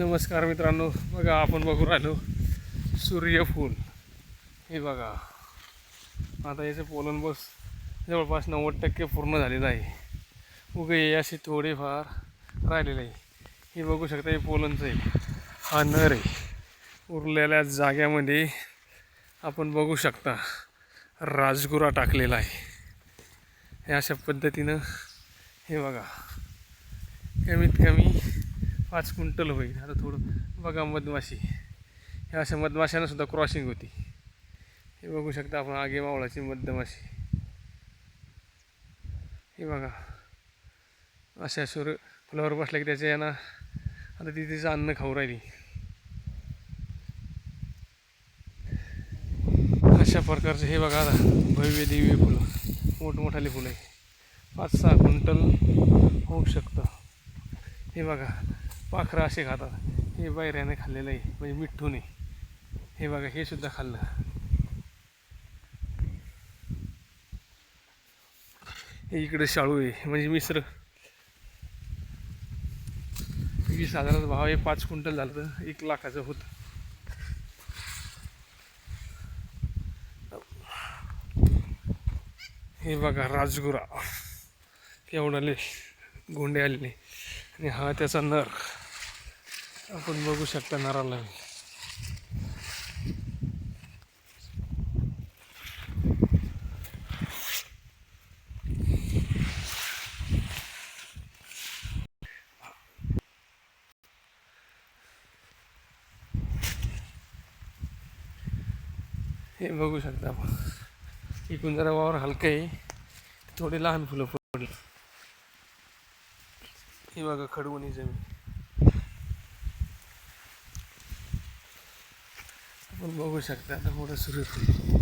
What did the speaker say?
नमस्कार मित्रांनो. बघा आपण बघू राहिलो. सूर्यफूल हे बघा. आता याचं पोलन बस जवळपास नव्वद टक्के पूर्ण झालेलं आहे. उगे हे असे थोडेफार राहिलेलं आहे. हे बघू शकता हे पोलनचं आहे. हा नर आहे. उरलेल्या जाग्यामध्ये आपण बघू शकता राजगुरा टाकलेला आहे. हे अशा पद्धतीनं हे बघा. कमीत कमी पाच क्विंटल होईल. आता थोडं बघा मधमाशी. ह्या अशा मधमाशांना सुद्धा क्रॉसिंग होती. हे बघू शकता आपण आगे मावळाची मधमाशी. हे बघा. अशा सूर्य फुलावर बसल्या की त्याच्या यांना आता ती तिचं अन्न खाऊ राहिली. अशा प्रकारचे हे बघा आता भव्य दिव्य फुलं. मोठमोठाले फुलं. आहे पाच सहा क्विंटल होऊ शकतं. हे बघा. पाखरं असे खातात. हे बायऱ्याने खाल्लेलं आहे. म्हणजे मिठ्ठूने. हे बघा हे सुद्धा खाल्लं. हे इकडे शाळू आहे. म्हणजे मिश्र वीस हजाराचा भाव हे पाच क्विंटल झालं तर एक लाखाचं होतं. हे बघा राजगुरा. केवढाले गोंडे आलेले. आणि हा त्याचा नर. आपण बघू शकता नराला. हे बघू शकता आपण. इकून जरा वावर हलकं आहे. थोडे लहान फुलं पडली. ही बघा खडवणी जमीन. आपण बघू शकता आता थोडं सुरू होते